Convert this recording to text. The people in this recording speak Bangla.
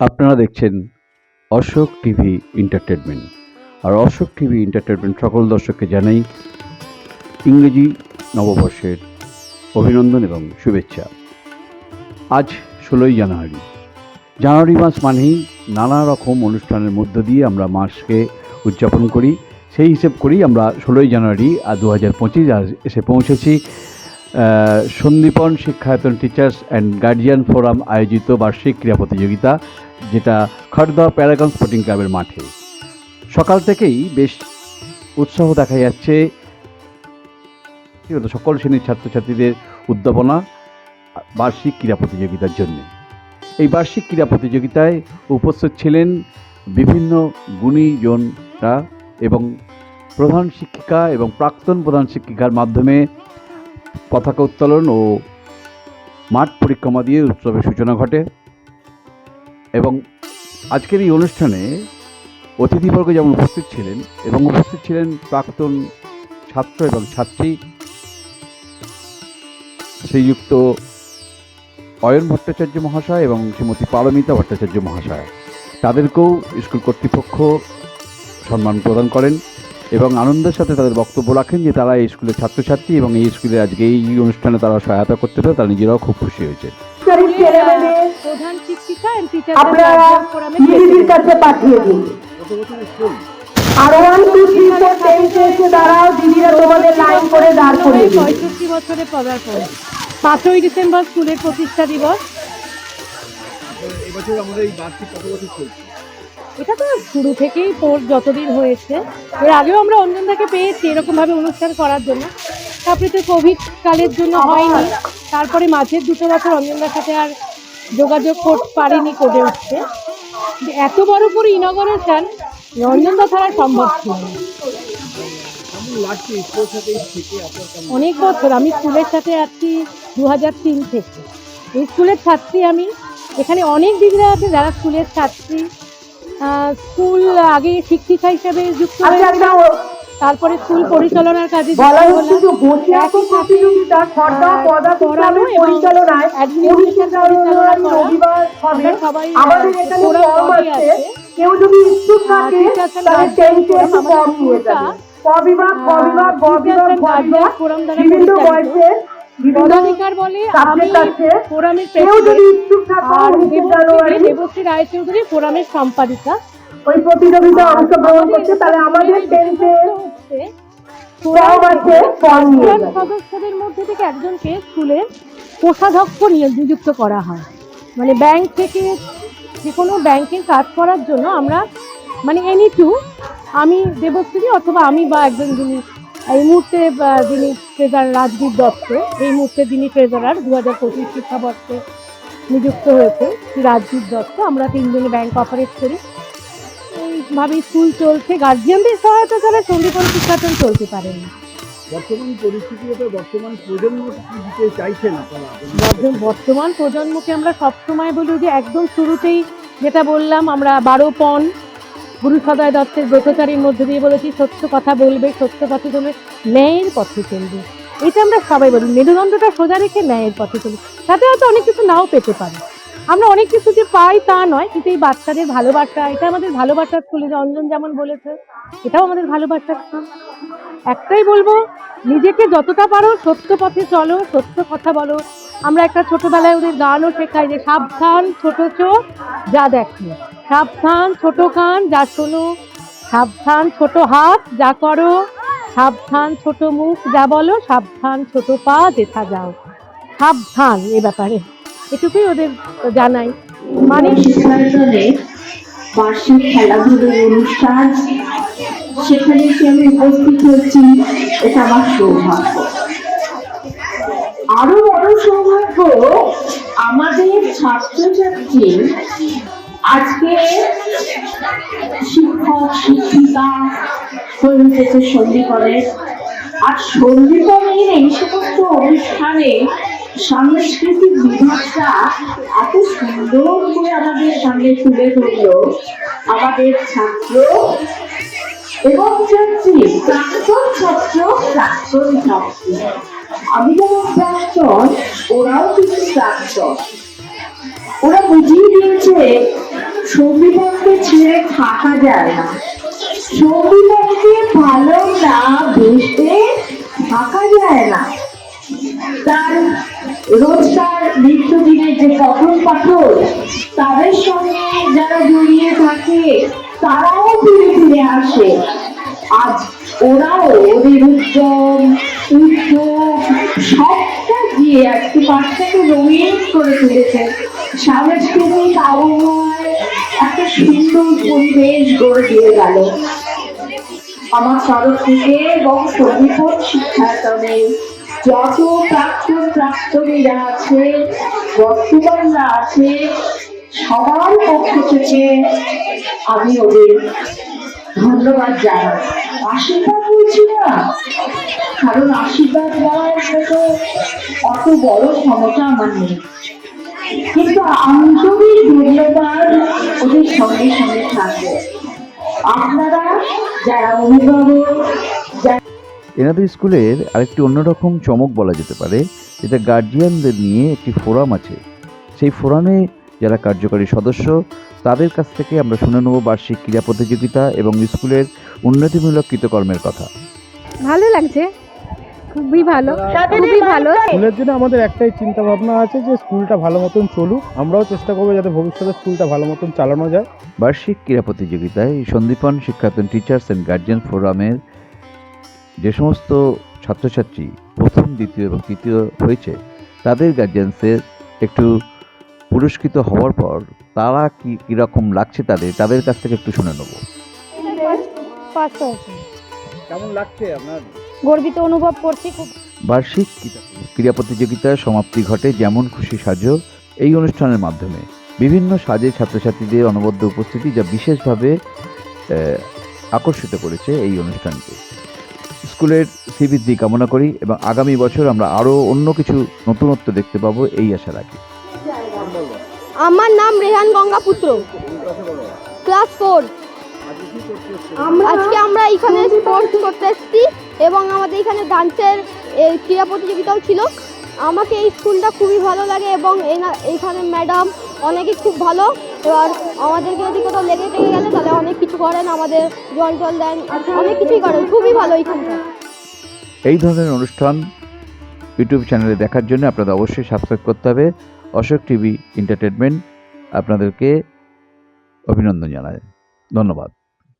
আপনারা দেখছেন অশোক টিভি এন্টারটেনমেন্ট আর অশোক টিভি এন্টারটেনমেন্ট সকল দর্শককে জানাই ইংরেজি নববর্ষের অভিনন্দন এবং শুভেচ্ছা। আজ ষোলোই জানুয়ারি। জানুয়ারি মাস মানেই নানা রকম অনুষ্ঠানের মধ্য দিয়ে আমরা মাসকে উদযাপন করি। সেই হিসেব করেই আমরা ষোলোই জানুয়ারি আর দু হাজার পঁচিশ এসে পৌঁছেছি। Sandipan Shikshayatan teachers and guardian forum আয়োজিত বার্ষিক ক্রীড়া প্রতিযোগিতা, যেটা খড়দহ প্যারাগন স্পোর্টিং ক্লাবের মাঠে। সকাল থেকেই বেশ উৎসাহ দেখা যাচ্ছে সকল শ্রেণির ছাত্রছাত্রীদের উদ্যাপনা বার্ষিক ক্রীড়া প্রতিযোগিতার জন্য। এই বার্ষিক ক্রীড়া প্রতিযোগিতায় উপস্থিত ছিলেন বিভিন্ন গুণীজনরা এবং প্রধান শিক্ষিকা এবং প্রাক্তন প্রধান শিক্ষিকার মাধ্যমে পতাকা উত্তোলন ও মাঠ পরিক্রমা দিয়ে উৎসবের সূচনা ঘটে। এবং আজকের এই অনুষ্ঠানে অতিথিবর্গ যেমন উপস্থিত ছিলেন এবং উপস্থিত ছিলেন প্রাক্তন ছাত্র এবং ছাত্রী, শ্রীযুক্ত অয়ন ভট্টাচার্য মহাশয় এবং শ্রীমতী পারমিতা ভট্টাচার্য মহাশয়। তাদেরকেও স্কুল কর্তৃপক্ষ সম্মান প্রদান করেন। এবং আনন্দের সাথে তাদের বক্তব্য রাখেন যে তারা এই স্কুলের ছাত্রছাত্রী এবং এই স্কুলে আজকে এই অনুষ্ঠানে তারা সহায়তা করতে পেরে তারা নিজেরাও খুব খুশি হয়েছে। শরীর প্রধান শিক্ষিকা আপনারা দিদির কাছে পাঠিয়ে দিন। আর ওয়ান টু থ্রি ফোর টেন্সে এসে দাঁড়াও দিদিরা তোমাদের লাইন করে দাঁড় করিয়ে পঁয়ষট্টি বছরে পদার্পণ। পাঁচই ডিসেম্বর স্কুলের প্রতিষ্ঠা দিবস। এবছর আমাদের এই বার্ষিক কত বছর চলছে? এটা তো শুরু থেকেই পোর যতদিন হয়েছে। এর আগেও আমরা অঞ্জনদাকে পেয়েছি এরকমভাবে অনুষ্ঠান করার জন্য। তারপরে তো কোভিড কালের জন্য হয়নি। তারপরে মাঝের দুটো বছর অঞ্জনদার সাথে আর যোগাযোগ করতে পারিনি করে উঠছে এত বড় করে ইনগরেশন অঞ্জনদা ছাড়া সম্ভব ছিল অনেক বছর আমি স্কুলের সাথে আছি দু হাজার তিন থেকে। এই স্কুলের ছাত্রী আমি। এখানে অনেক দিদিরা আছে যারা স্কুলের ছাত্রী। স্কুল আগে শিক্ষিকা হিসেবে যুক্ত আচ্ছা তারপরে স্কুল পরিচালনার কাজে। কেউ যদি ইচ্ছুক থাকে তাহলে forum এসে ফর্ম নিয়ে যাবে। কবিভাগ কবিভাগ forum দ্বারা বিভিন্ন বয়সের বলে ফোরামের আর দেবশ্রী দেবশ্রী রায়চৌধুরী ফোরামের সম্পাদিকা। ওই প্রতিযোগিতায় অংশগ্রহণ করছে তাহলে আমাদের সদস্যদের মধ্যে থেকে একজনকে স্কুলের কোষাধ্যক্ষ নিয়ে নিযুক্ত করা হয়। মানে ব্যাংক থেকে যে কোনো ব্যাংকের কাজ করার জন্য আমরা মানে এনি টু আমি দেবশ্রী অথবা আমি বা একজন যিনি এই মুহূর্তে যিনি ট্রেজার রাজদীপ দত্ত এই মুহূর্তে যিনি ট্রেজারার দু হাজার পঁচিশ শিক্ষাবর্ষে নিযুক্ত হয়েছে রাজদীপ দত্ত। আমরা তিনজনে ব্যাংক অপারেট করি। এইভাবেই স্কুল চলছে। গার্জিয়ানদের সহায়তা ছাড়া সঙ্গীপন শিক্ষাটন চলতে পারে না। বর্তমান পরিস্থিতিতে বর্তমান প্রজন্ম দিতে চাইছেন আপনারা? বর্তমান প্রজন্মকে আমরা সবসময় বলি যে একদম শুরুতেই যেটা বললাম আমরা বারো পণ গুরু সদয় দত্তের ব্রতচারীর মধ্যে দিয়ে বলেছি, সত্য কথা বলবে, সত্য পথে চলবে, ন্যায়ের পথে চলবে। এটা আমরা সবাই বলি, মেরুদণ্ডটা সোজা রেখে ন্যায়ের পথে চলবে। তাতে হয়তো অনেক কিছু নাও পেতে পারি। আমরা অনেক কিছু যে পাই তা নয়, কিন্তু এই বাচ্চাদের ভালোবাসা, এটা আমাদের ভালোবাসার স্কুলে যে অঞ্জন যেমন বলেছে, এটাও আমাদের ভালোবাসার স্কুল একটাই বলব, নিজেকে যতটা পারো সত্য পথে চলো, সত্য কথা বলো আমরা একটা ছোটবেলায় ওদের গানও শেখাই যে সাবধান ছোট চোখ যা দেখো। সাবধান ছোট কান যা শোনো। সাবধান ছোট হাত যা করো। সাবধান ছোট মুখ যা বলো। সাবধান ছোট পা যেথা যাও। সাবধান এ ব্যাপারে। এটুকুই ওদের জানাই। মানে বার্ষিক খেলাধুলোর অনুষ্ঠান। সেখানে আমি উপস্থিত হচ্ছি এটা আমার সৌভাগ্য। আরও বড় সৌভাগ্য আমাদের ছাত্রছাত্রী আজকে শিক্ষক, শিক্ষিকা হয়ে উঠেছে সঙ্গীকরণের আর সঙ্গীকরণের এই সমস্ত অনুষ্ঠানে সাংস্কৃতিক বিভাগটা এত সুন্দর করে আমাদের সামনে তুলে ধরলো। আমাদের ছাত্র এবং প্রাক্তন ছাত্র প্রাক্তন আমি যেমন প্রাক্তন, ওরাও কিন্তু প্রাক্তন। ওরা বুঝিয়ে দিয়েছে সঙ্গীতকে ছেড়ে থাকা যায় না। সঙ্গীতকে ভালো না বেসতে থাকা যায় না। তার রোজকার নিত্যদিনের যে পঠন পাঠন তাদের সঙ্গে যারা জড়িয়ে থাকে তারাও ফিরে ফিরে আসে। আজ ওরাও ওদের উদ্যম উদ্যোগ, সবটা দিয়ে আজকে পাঠটাকে রঙিন করে তুলেছে। সাংস্কৃতিক আবহাওয়ায় একটা সুন্দর পরিবেশ গড়ে দিয়ে গেল। আমার তরফ থেকে এবং সংগীত শিক্ষায়তনে যত প্রাক্তন প্রাক্তনীরা আছে, বর্তমানরা আছে সবার পক্ষ থেকে আমি ওদের ধন্যবাদ জানাই। আশীর্বাদ বলছি না, কারণ আশীর্বাদ দেওয়ার মতো অত বড় ক্ষমতা আমার নেই। কিন্তু আন্তরিক ধন্যবাদ ওদের সঙ্গে সঙ্গে থাকবে, আপনারা যারা অভিভাবক এনাদের স্কুলের আরেকটি অন্যরকম চমক বলা যেতে পারে, যেটা গার্জিয়ানদের নিয়ে একটি ফোরাম আছে। সেই ফোরামে যারা কার্যকরী সদস্য তাদের কাছ থেকে আমরা শুনে নেব বার্ষিক ক্রীড়া প্রতিযোগিতা এবং স্কুলের উন্নতিমূলক কৃতকর্মের কথা। ভালো লাগছে। খুবই ভালো খুবই ভালো। স্কুলের জন্য আমাদের একটাই চিন্তা ভাবনা আছে যে স্কুলটা ভালো মতন চলুক। আমরাও চেষ্টা করব যাতে ভবিষ্যতে স্কুলটা ভালো মতন চালানো যায়। বার্ষিক ক্রীড়া প্রতিযোগিতায় সন্দীপন শিক্ষার্থী টিচার্স অ্যান্ড গার্জিয়ান ফোরামের যে সমস্ত ছাত্রছাত্রী প্রথম দ্বিতীয় এবং তৃতীয় হয়েছে তাদের গার্জিয়ানসের একটু পুরস্কৃত হওয়ার পর তারা কি কীরকম লাগছে তাদের? তাদের কাছ থেকে একটু শুনে নেব। কেমন লাগছে আপনার? গর্বিত অনুভব করছি খুব। বার্ষিক ক্রীড়া প্রতিযোগিতার সমাপ্তি ঘটে যেমন খুশি সাজো এই অনুষ্ঠানের মাধ্যমে। বিভিন্ন সাজে ছাত্রছাত্রীদের অনবদ্য উপস্থিতি যা বিশেষভাবে আহ, আকর্ষিত করেছে এই অনুষ্ঠানকে। স্কুলের শ্রীবৃদ্ধি কামনা করি এবং আগামী বছর আমরা আরও অন্য কিছু নতুনত্ব দেখতে পাবো এই আশা রাখি। আমার নাম রেহান গঙ্গাপুত্র। Class four. আজকে আমরা এখানে স্পোর্টস করতে এসেছি এবং আমাদের এখানে ডান্সের এ, ক্রীড়া প্রতিযোগিতাও ছিল। আমাকে এই স্কুলটা খুবই ভালো লাগে এবং এখানে ম্যাডাম অনেকে খুব ভালো। এবার আমাদেরকে যদি কোথাও লেগে টেগে গেলে তাহলে অনেক কিছু করেন আমাদের জল জল দেন অনেক কিছুই করেন। খুবই ভালো এইখানটা এই ধরনের অনুষ্ঠান ইউটিউব চ্যানেলে দেখার জন্য আপনাদের অবশ্যই সাবস্ক্রাইব করতে হবে। অশোক টিভি এন্টারটেনমেন্ট আপনাদেরকে অভিনন্দন জানায় ধন্যবাদ।